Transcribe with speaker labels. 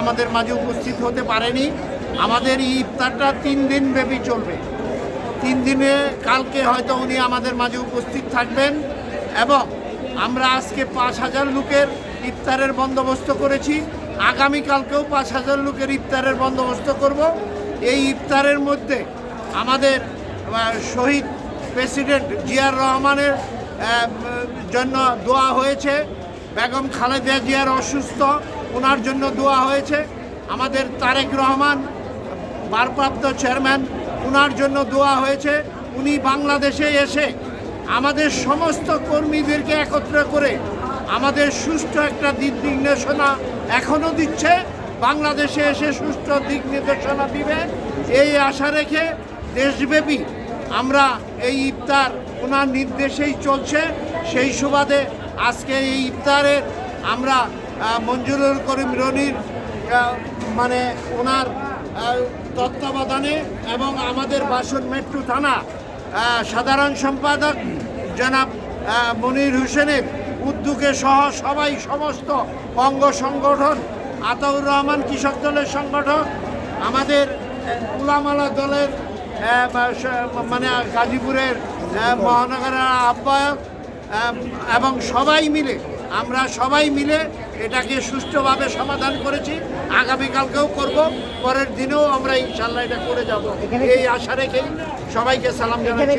Speaker 1: আমাদের মাঝে উপস্থিত হতে পারেনি। আমাদের এই ইফতারটা তিন দিন ব্যাপী চলবে। তিন দিনে কালকে হয়তো উনি আমাদের মাঝে উপস্থিত থাকবেন এবং আমরা আজকে পাঁচ হাজার লোকের ইফতারের বন্দোবস্ত করেছি। আগামীকালকেও পাঁচ হাজার লোকের ইফতারের বন্দোবস্ত করব। এই ইফতারের মধ্যে আমাদের শহীদ প্রেসিডেন্ট জিয়ার রহমানের জন্য দোয়া হয়েছে। বেগম খালেদা জিয়ার অসুস্থ। ওনার জন্য দোয়া হয়েছে। আমাদের তারেক রহমান, ভারপ্রাপ্ত চেয়ারম্যান ওনার জন্য দোয়া হয়েছে। উনি বাংলাদেশে এসে আমাদের সমস্ত কর্মীদেরকে একত্র করে আমাদের সুষ্ঠু একটা দিক নির্দেশনা এখনও দিচ্ছে। বাংলাদেশে এসে সুষ্ঠু দিক নির্দেশনা দিবে। এই আশা রেখে দেশব্যাপী আমরা এই ইফতার ওনার নির্দেশেই চলছে। সেই সুবাদে আজকে এই ইফতারের আমরা মঞ্জুরুল করিম রনির মানে ওনার তত্ত্বাবধানে এবং আমাদের বাসন মেট্রো থানা সাধারণ সম্পাদক জনাব মনির হোসেনের উদ্যোগে সহ সবাই সমস্ত অঙ্গ সংগঠন, আতাউর রহমান কৃষক দলের সংগঠক আমাদের উলামালা দলের মানে গাজীপুরের মহানগরের আহ্বায়ক এবং সবাই মিলে আমরা সবাই মিলে এটাকে সুষ্ঠুভাবে সমাধান করেছি। আগামীকালকেও করব পরের দিনেও আমরা ইনশাল্লাহ এটা করে যাব। এই আশা রেখেই সবাইকে সালাম জানাচ্ছি